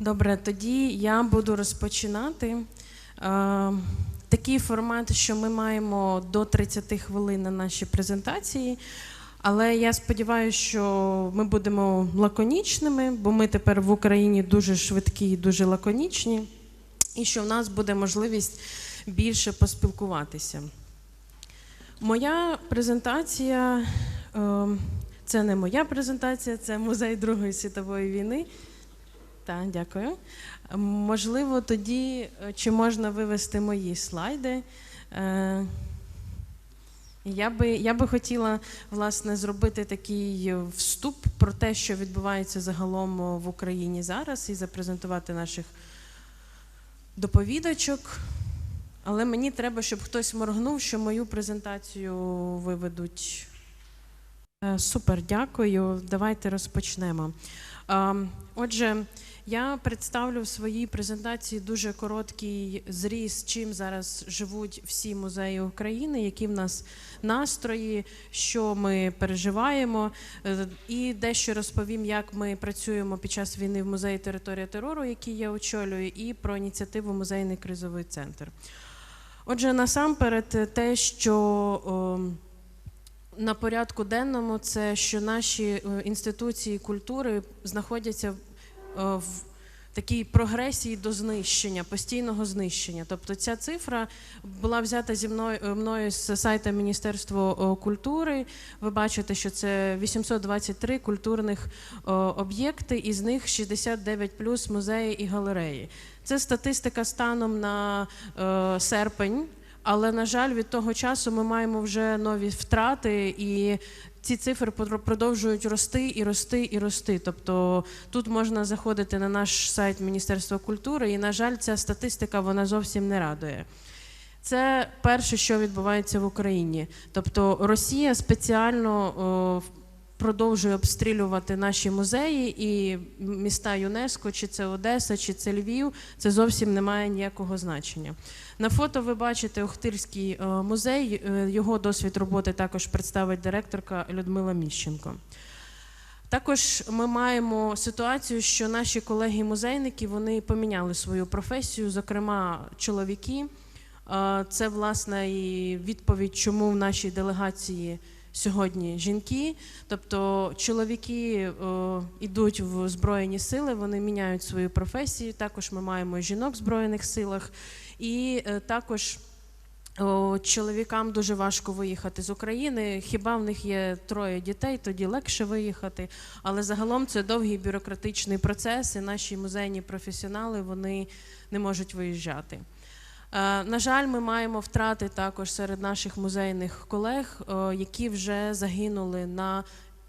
Добре, тоді я буду розпочинати. Е, такий формат, що ми маємо до 30 хвилин на наші презентації. Але я сподіваюся, що ми будемо лаконічними, бо ми тепер в Україні дуже швидкі і дуже лаконічні, і що в нас буде можливість більше поспілкуватися. Моя презентація е, це не моя презентація, це музей Другої світової війни. Так, дякую. Можливо, тоді е, чи можна вивести мої слайди. Е, Я би, я би хотіла власне зробити такий е, вступ про те, що відбувається загалом в Україні зараз, і запрезентувати наших доповідачок. Але мені треба, щоб хтось моргнув, що мою презентацію виведуть. Супер, дякую. Давайте розпочнемо. Ем, Отже, я представлю в своїй презентації дуже короткий зріз, чим зараз живуть всі музеї України, які в нас настрої, що ми переживаємо, Е, і дещо розповім, як ми працюємо під час війни в музеї територія терору, який я очолюю, і про ініціативу Музейний кризовий центр. Отже, насамперед, те, що на порядку денному це що наші е, інституції культури знаходяться в такій прогресії до знищення, постійного знищення. Тобто ця цифра була взята зі мною е, мною з сайту Міністерства е, культури. Ви бачите, що це 823 культурних е, об'єкти, із них 69 плюс музеї і галереї. Це статистика станом на е, серпень. Але на жаль, від того часу ми маємо вже нові втрати, і ці цифри продовжують рости і рости і рости. Тобто тут можна заходити на наш сайт Міністерства культури, і на жаль, ця статистика вона зовсім не радує. Це перше, що відбувається в Україні. Тобто Росія спеціально о, продовжує обстрілювати наші музеї і міста ЮНЕСКО, чи це Одеса, чи це Львів. Це зовсім не має ніякого значення. На фото ви бачите Охтирський е, музей. Е, Його досвід роботи також представить директорка Людмила Міщенко. Також ми маємо ситуацію, що наші колеги-музейники вони поміняли свою професію, зокрема чоловіки. Е, Це власне і відповідь, чому в нашій делегації сьогодні жінки. Тобто чоловіки е, йдуть в збройні сили, вони міняють свою професію. Також ми маємо жінок в збройних силах, і е, також. Чоловікам дуже важко виїхати з України. Хіба в них є троє дітей, тоді легше виїхати. Але загалом це довгий бюрократичний процес, і наші музейні професіонали вони не можуть виїжджати. Е, На жаль, ми маємо втрати також серед наших музейних колег, е, які вже загинули на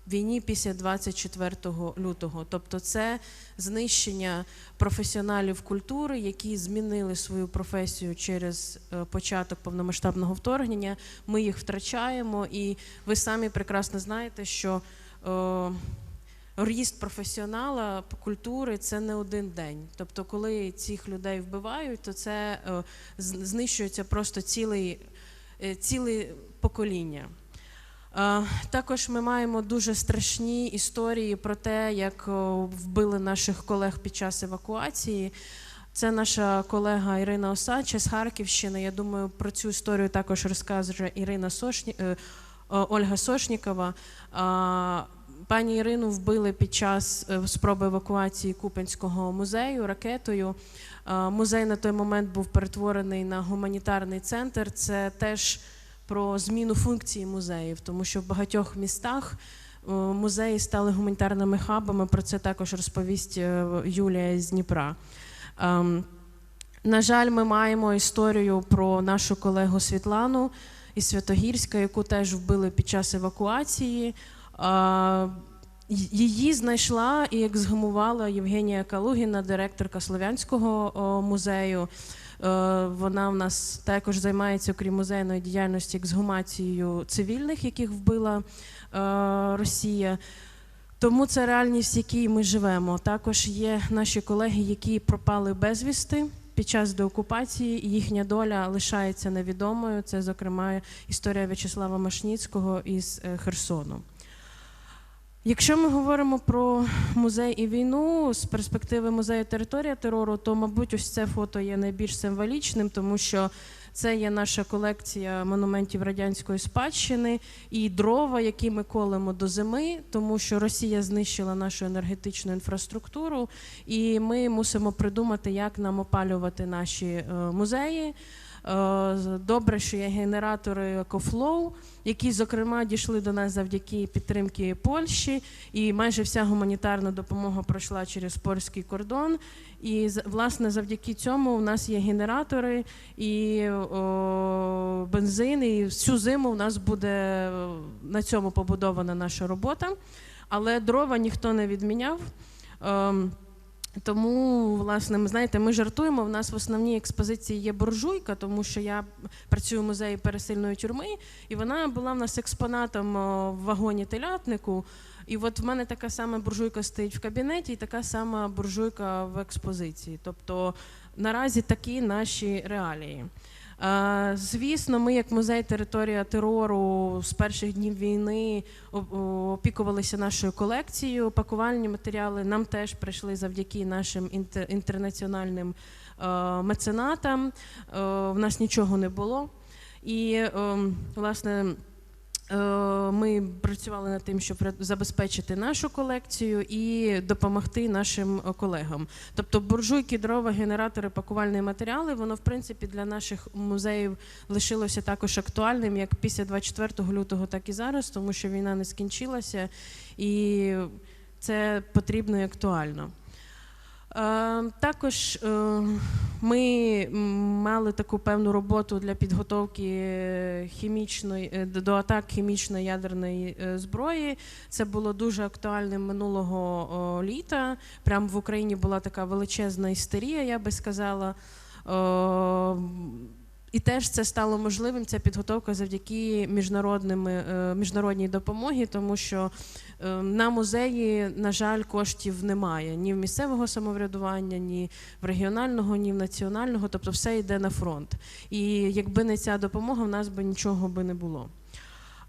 війні після 24 лютого. Тобто, це знищення професіоналів культури, які змінили свою професію через е, початок повномасштабного вторгнення. Ми їх втрачаємо, і ви самі прекрасно знаєте, що ріст професіонала культури це не один день. Тобто, коли цих людей вбивають, то це е, знищується просто е, ціле покоління. Е, Також ми маємо дуже страшні історії про те, як вбили наших колег під час евакуації. Це наша колега Ірина Осадча з Харківщини. Я думаю, про цю історію також розкаже Ірина Сошні, Ольга Сошнікова. Пані Ірину вбили під час е, спроби евакуації Купенського музею ракетою. Музей на той момент був перетворений на гуманітарний центр. Це теж про зміну функції музеїв, тому що в багатьох містах е, музеї стали гуманітарними хабами. Про це також розповість е, Юлія з Дніпра. Ем, На жаль, ми маємо історію про нашу колегу Світлану із Святогірська, яку теж вбили під час евакуації. Її знайшла і ексгумувала Євгенія Калугіна, директорка Слов'янського музею. Е, Вона в нас також займається, окрім музейної діяльності, ексгумацією цивільних, яких вбила е, Росія. Тому це реальність, в якій ми живемо. Також є наші колеги, які пропали безвісти під час деокупації, і їхня доля лишається невідомою. Це, зокрема, історія В'ячеслава Машніцького із е, Херсону. Якщо ми говоримо про музей і війну з перспективи музею територія терору, то, мабуть, ось це фото є найбільш символічним, тому що це є наша колекція монументів радянської спадщини і дрова, які ми колемо до зими, тому що Росія знищила нашу енергетичну інфраструктуру, і ми мусимо придумати, як нам опалювати наші е, музеї. Е, Добре, що є генератори EcoFlow, які, зокрема, дійшли до нас завдяки підтримки Польщі, і майже вся гуманітарна допомога пройшла через польський кордон. І власне завдяки цьому у нас є генератори і о, бензин. І всю зиму у нас буде е, на цьому побудована наша робота. Але дрова ніхто не відміняв. Тому, власне, ми знаєте, ми жартуємо. В нас в основній експозиції є буржуйка, тому що я працюю в музеї пересильної тюрми, і вона була в нас експонатом в вагоні телятнику. І от в мене така сама буржуйка стоїть в кабінеті, і така сама буржуйка в експозиції. Тобто наразі такі наші реалії. Е, Звісно, ми, як музей територія терору, з перших днів війни опікувалися нашою колекцією. Пакувальні матеріали нам теж прийшли завдяки нашим інтер- інтернаціональним е, меценатам. Е, В нас нічого не було. І, е, власне, Ми працювали над тим, щоб забезпечити нашу колекцію і допомогти нашим е, колегам. Тобто буржуйки, дрова, генератори, пакувальні матеріали, воно в принципі для наших музеїв лишилося також актуальним як після 24 лютого, так і зараз, тому що війна не скінчилася, і це потрібно і актуально. Е, Також е, ми мали таку певну роботу для підготовки хімічної е, до атак хімічної ядерної зброї. Це було дуже актуальним минулого літа. Прямо в Україні була така величезна істерія, я би сказала. І теж це стало можливим. Ця підготовка завдяки міжнародним, міжнародній допомогі, тому що на музеї, на жаль, коштів немає ні в місцевого самоврядування, ні в регіонального, ні в національного. Тобто все йде на фронт. І якби не ця допомога, в нас би нічого би не було.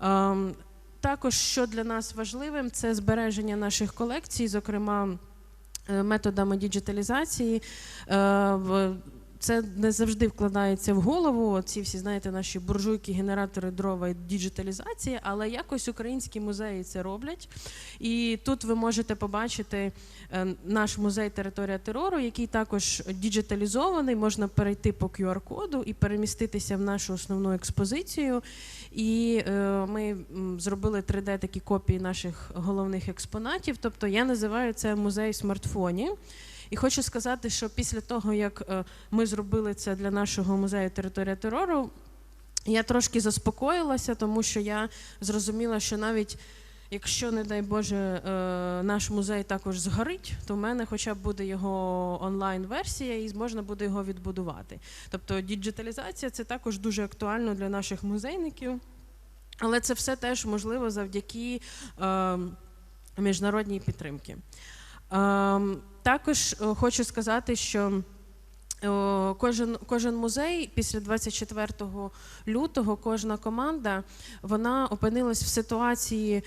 Ем, Також, що для нас важливим, це збереження наших колекцій, зокрема е, методами діджиталізації. В- Це не завжди вкладається в голову. Ці всі, знаєте, наші буржуйки, генератори дрова і діджиталізація, але якось українські музеї це роблять. І тут ви можете побачити е, наш музей територія терору, який також діджиталізований. Можна перейти по QR-коду і переміститися в нашу основну експозицію. І е, ми зробили 3D такі копії наших головних експонатів. Тобто я називаю це музей смартфоні. І хочу сказати, що після того, як е, ми зробили це для нашого музею територія терору, я трошки заспокоїлася, тому що я зрозуміла, що навіть якщо, не дай Боже, е, наш музей також згорить, то в мене хоча б буде його онлайн-версія і можна буде його відбудувати. Тобто діджиталізація це також дуже актуально для наших музейників. Але це все теж можливо завдяки е, міжнародній підтримці. Також е, хочу сказати, що е, кожен, кожен музей після 24 лютого, кожна команда, вона опинилась в ситуації,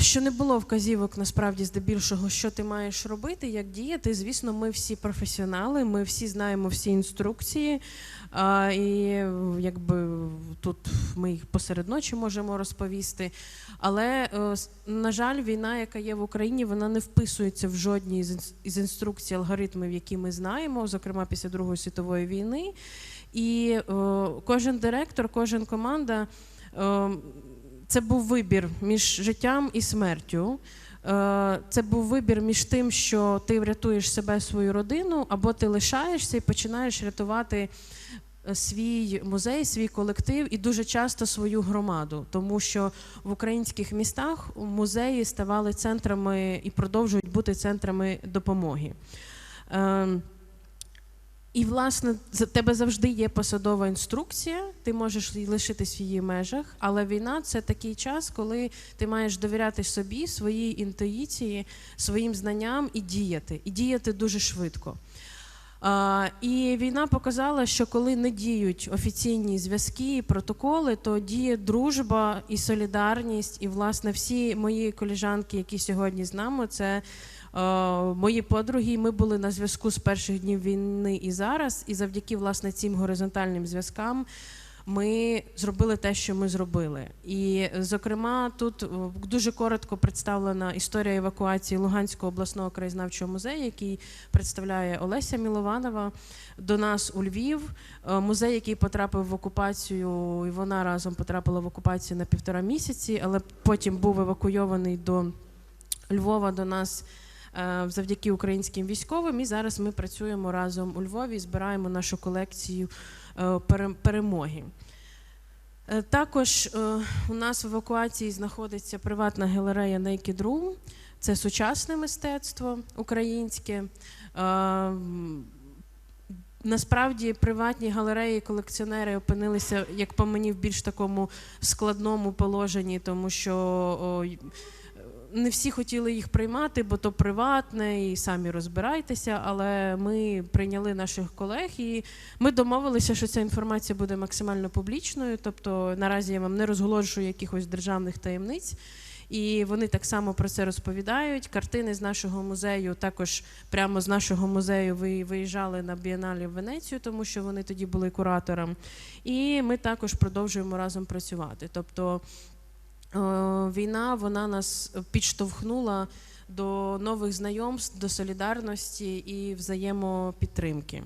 що не було вказівок насправді здебільшого, що ти маєш робити, як діяти. Звісно, ми всі професіонали, ми всі знаємо всі інструкції. І е, якби тут ми їх посеред ночі можемо розповісти. Але, е, на жаль, війна, яка є в Україні, вона не вписується в жодній з інструкцій алгоритмів, які ми знаємо, зокрема після Другої світової війни. І е, кожен директор, кожен команда. Це був вибір між життям і смертю. Е, Це був вибір між тим, що ти врятуєш себе, свою родину, або ти лишаєшся і починаєш рятувати е, свій музей, свій колектив і дуже часто свою громаду, тому що в українських містах музеї ставали центрами і продовжують бути центрами допомоги. І, власне, за тебе завжди є посадова інструкція, ти можеш лишитись в її межах, але війна це такий час, коли ти маєш довіряти собі, своїй інтуїції, своїм знанням і діяти, і діяти дуже швидко. А, І війна показала, що коли не діють офіційні зв'язки і протоколи, то діє дружба і солідарність. І, власне, всі мої коліжанки, які сьогодні з нами, це мої подруги. Ми були на зв'язку з перших днів війни і зараз. І завдяки власне цим горизонтальним зв'язкам ми зробили те, що ми зробили. І, зокрема, тут е, дуже коротко представлена історія евакуації Луганського обласного краєзнавчого музею, який представляє Олеся Мілованова до нас у Львів. Е, Музей, який потрапив в окупацію, і вона разом потрапила в окупацію на півтора місяці, але потім був евакуйований до Львова до нас. Е, Завдяки українським військовим, і зараз ми працюємо разом у Львові, збираємо нашу колекцію е, перемоги. Е, Також у нас в евакуації знаходиться приватна галерея Naked Room. Це сучасне мистецтво українське. Насправді приватні галереї колекціонери опинилися, як по мені, в більш такому складному положенні, тому що не всі хотіли їх приймати, бо то приватне, і самі розбирайтеся. Але ми прийняли наших колег і ми домовилися, що ця інформація буде максимально публічною. Тобто наразі я вам не розголошую якихось державних таємниць. І вони так само про це розповідають. Картини з нашого музею також прямо з нашого музею ви- виїжджали на бієналі в Венецію, тому що вони тоді були куратором. І ми також продовжуємо разом працювати. Тобто війна вона нас підштовхнула до нових знайомств, до солідарності і взаємопідтримки.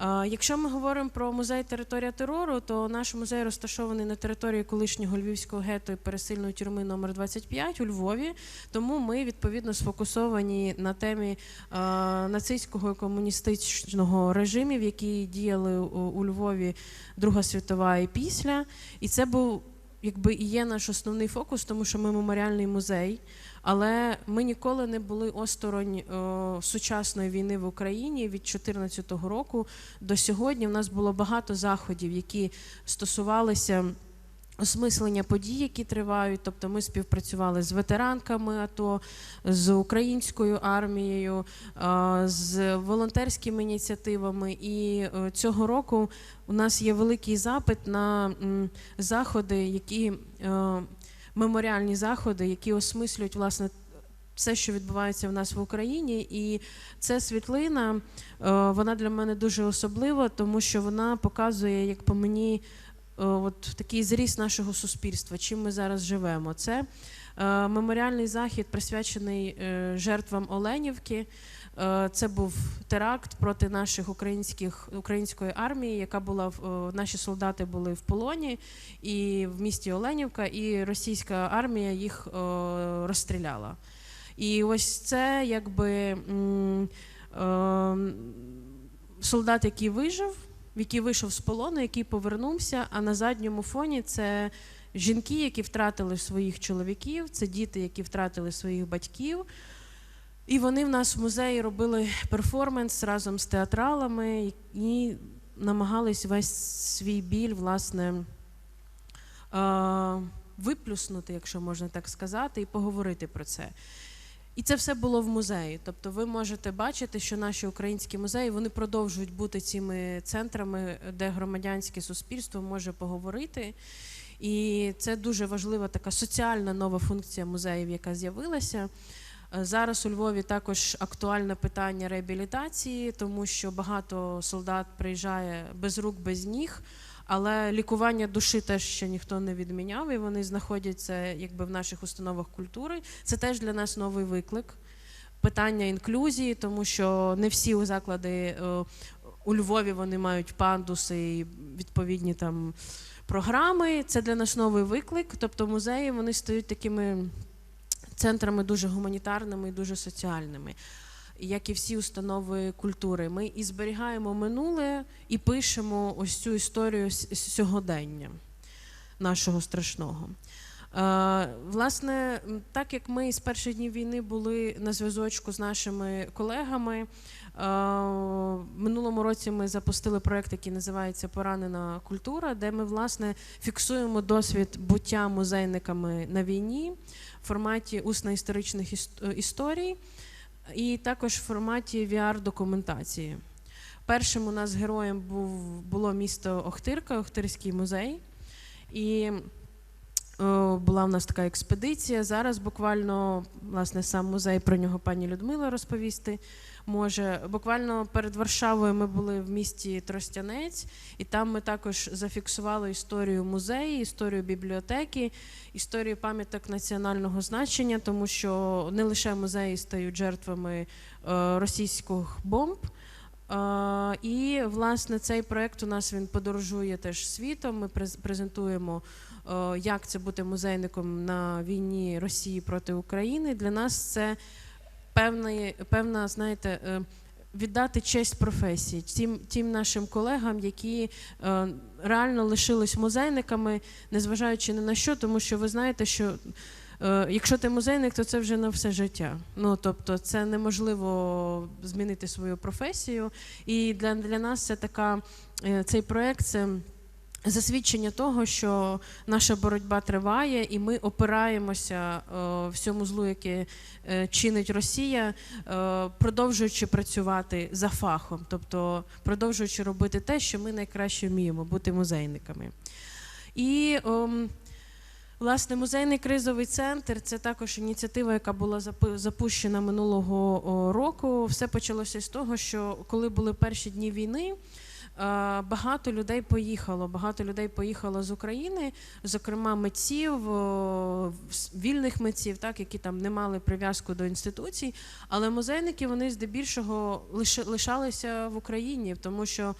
Е, Якщо ми говоримо про музей територія терору, то наш музей розташований на території колишнього львівського гетто і пересильної тюрми номер 25 у Львові. Тому ми відповідно сфокусовані на темі е, нацистського і комуністичного режимів, які діяли у Львові Друга світова і після. І це був якби і є наш основний фокус, тому що ми меморіальний музей. Але ми ніколи не були осторонь о, сучасної війни в Україні від 2014 року до сьогодні. У нас було багато заходів, які стосувалися осмислення подій, які тривають. Тобто ми співпрацювали з ветеранками АТО, з українською армією, з волонтерськими ініціативами. І е, цього року у нас є великий запит на заходи, які е, меморіальні заходи, які осмислюють власне. Все, що відбувається в нас в Україні, і ця світлина, е, вона для мене дуже особлива, тому що вона показує, як по мені, от такий зріст нашого суспільства, чим ми зараз живемо. Це е, меморіальний захід, присвячений е, жертвам Оленівки. Е, Це був теракт проти наших українських української армії, яка була в е, наші солдати були в полоні і в місті Оленівка, і російська армія їх е, розстріляла. І ось це якби е, солдат, який вижив, який вийшов з полону, який повернувся. А на задньому фоні це жінки, які втратили своїх чоловіків, це діти, які втратили своїх батьків. І вони в нас в музеї робили перформанс разом з театралами і намагались весь свій біль, власне, е, виплюснути, якщо можна так сказати, і поговорити про це. І це все було в музеї. Тобто ви можете бачити, що наші українські музеї вони продовжують бути цими центрами, де громадянське суспільство може поговорити. І це дуже важлива така соціальна нова функція музеїв, яка з'явилася. Е, Зараз у Львові також актуальне питання реабілітації, тому що багато солдат приїжджає без рук, без ніг. Але лікування душі теж ще ніхто не відміняв, і вони знаходяться якби в наших установах культури. Це теж для нас новий виклик. Питання інклюзії, тому що не всі у заклади е, у Львові вони мають пандуси і відповідні там програми. Це для нас новий виклик. Тобто музеї вони стають такими центрами дуже гуманітарними і дуже соціальними, як і всі установи культури. Ми і зберігаємо минуле, і пишемо ось цю історію сьогодення нашого страшного. Е, власне, так як ми з перших днів війни були на зв'язочку з нашими колегами, е, минулому році ми запустили проект, який називається Поранена культура, де ми власне фіксуємо досвід буття музейниками на війні в форматі усно-історичних іс- історій і також в форматі VR-документації. першим у нас героєм був, було місто Охтирка, Охтирський музей. І о, була в нас така експедиція. Зараз буквально власне сам музей про нього пані Людмила розповісти може. Буквально перед Варшавою ми були в місті Тростянець, і там ми також зафіксували історію музею, історію бібліотеки, історію пам'яток національного значення, тому що не лише музеї стають жертвами е, російських бомб. Е, І власне цей проект у нас він подорожує теж світом. Ми през- презентуємо, е, як це бути музейником на війні Росії проти України. Для нас це певна, певна знаєте, е, віддати честь професії тим, тим нашим колегам, які е, реально лишились музейниками, незважаючи ні на що, тому що ви знаєте, що. е, Якщо ти музейник, то це вже на все життя. Ну тобто, це неможливо змінити свою професію. І для, для нас це така цей проект це засвідчення того, що наша боротьба триває, і ми опираємося е, всьому злу, яке е, чинить Росія, е, продовжуючи працювати за фахом, тобто продовжуючи робити те, що ми найкраще вміємо бути музейниками. І ем, Власне, музейний кризовий центр це також ініціатива, яка була запущена минулого року. Все почалося з того, що коли були перші дні війни, багато людей поїхало. Багато людей поїхало з України, зокрема митців, вільних митців, так які там не мали прив'язку до інституцій. Але музейники вони здебільшого лишалися в Україні, тому що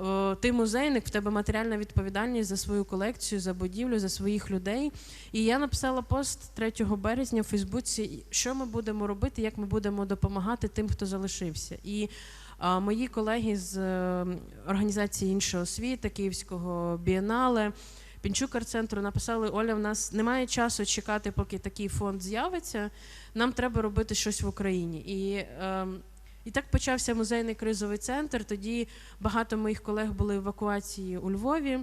е, ти музейник, в тебе матеріальна відповідальність за свою колекцію, за будівлю, за своїх людей. І я написала пост 3 березня в Фейсбуці, що ми будемо робити, як ми будемо допомагати тим, хто залишився. І мої колеги з е, організації іншого світу, Київського бієнале, Пінчук центру написали: Оля, в нас немає часу чекати, поки такий фонд з'явиться. Нам треба робити щось в Україні. І, ем, і так почався музейний кризовий центр. Тоді багато моїх колег були в евакуації у Львові.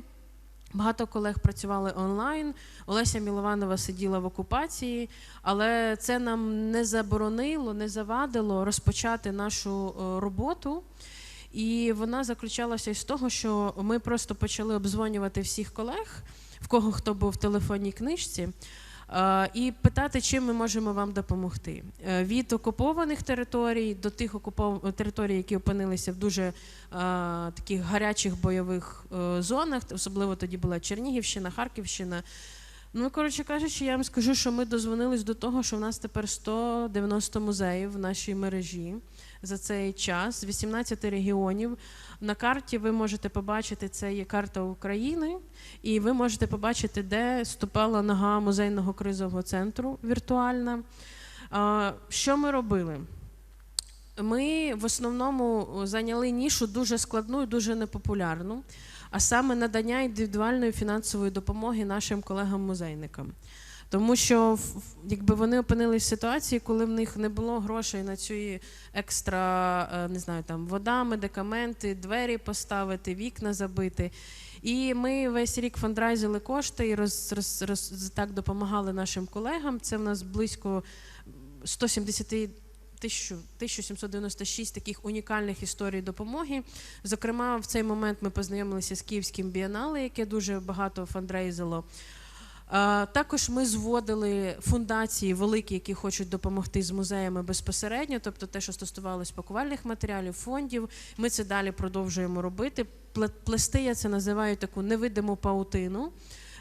Багато колег працювали онлайн. Олеся Мілованова сиділа в окупації, але це нам не заборонило, не завадило розпочати нашу е, роботу. І вона заключалася із того, що ми просто почали обзвонювати всіх колег, в кого хто був в телефонній книжці, і питати, чим ми можемо вам допомогти. Е, Від окупованих територій до тих окупов... територій, які опинилися в дуже е, таких гарячих бойових е, зонах, особливо тоді була Чернігівщина, Харківщина. Ну, коротше кажучи, я вам скажу, що ми дозвонились до того, що в нас тепер 190 музеїв в нашій мережі за цей час, з 18 регіонів. На карті ви можете побачити, це є карта України, і ви можете побачити, де ступала нога музейного кризового центру віртуальна. Що ми робили? Ми в основному зайняли нішу дуже складну і дуже непопулярну, а саме надання індивідуальної фінансової допомоги нашим колегам-музейникам. Тому що якби вони опинились в ситуації, коли в них не було грошей на цю екстра, е, не знаю, там вода, медикаменти, двері поставити, вікна забити. І ми весь рік фандрайзили кошти і роз, роз, роз, так допомагали нашим колегам. Це в нас близько 170 тисячу- 1796 таких унікальних історій допомоги. Зокрема, в цей момент ми познайомилися з Київським бієнале, яке дуже багато фандрейзило. Е, Також ми зводили фундації великі, які хочуть допомогти з музеями безпосередньо, тобто те, що стосувалося пакувальних матеріалів, фондів. Ми це далі продовжуємо робити. Пле- Плести я це називаю таку невидиму паутину.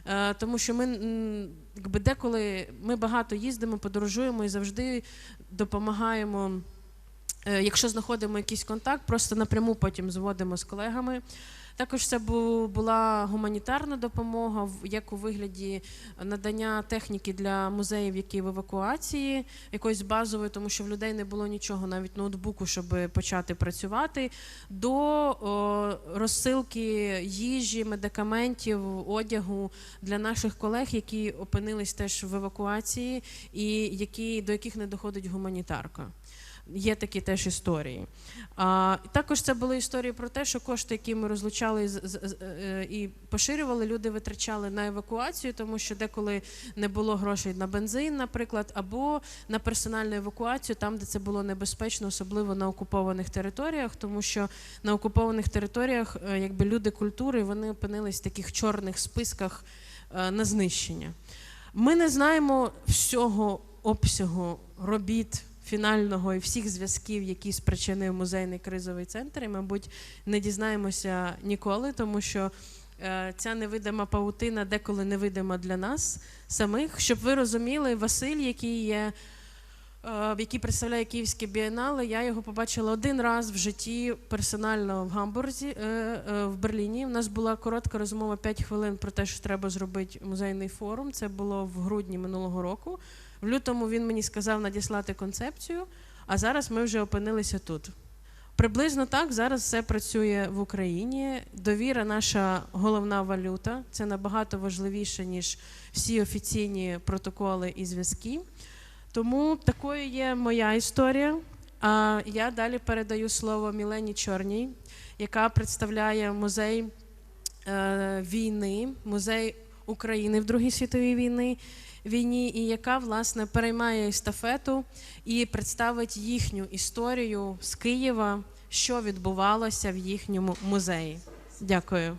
Е, Тому що ми якби деколи ми багато їздимо, подорожуємо і завжди допомагаємо. е, Якщо знаходимо якийсь контакт, просто напряму потім зводимо з колегами. Також це бу- була гуманітарна допомога, як у вигляді надання техніки для музеїв, які в евакуації, якоїсь базової, тому що в людей не було нічого, навіть ноутбуку, щоб почати працювати, до розсилки їжі, медикаментів, одягу для наших колег, які опинились теж в евакуації, і які, до яких не доходить гуманітарка. Є такі теж історії. А, також це були історії про те, що кошти, які ми розлучали е, і поширювали, люди витрачали на евакуацію, тому що деколи не було грошей на бензин, наприклад, або на персональну евакуацію, там, де це було небезпечно, особливо на окупованих територіях, тому що на окупованих територіях е, якби люди культури вони опинились в таких чорних списках е, на знищення. Ми не знаємо всього обсягу робіт фінального і всіх зв'язків, які спричинив музейний кризовий центр, і, мабуть, не дізнаємося ніколи, тому що е, ця невидима паутина деколи невидима для нас самих. Щоб ви розуміли, Василь, який є. е, Який представляє Київське бієнале, я його побачила один раз в житті персонально в Гамбурзі е, в Берліні. У нас була коротка розмова 5 хвилин про те, що треба зробити музейний форум. Це було в грудні минулого року. В лютому він мені сказав надіслати концепцію, а зараз ми вже опинилися тут. Приблизно так зараз все працює в Україні. Довіра наша головна валюта. Це набагато важливіше, ніж всі офіційні протоколи і зв'язки. Тому такою є моя історія. А я далі передаю слово Мілені Чорній, яка представляє музей е, війни, музей України в Другій світовій війни, війні, і яка власне переймає естафету і представить їхню історію з Києва, що відбувалося в їхньому музеї. Дякую.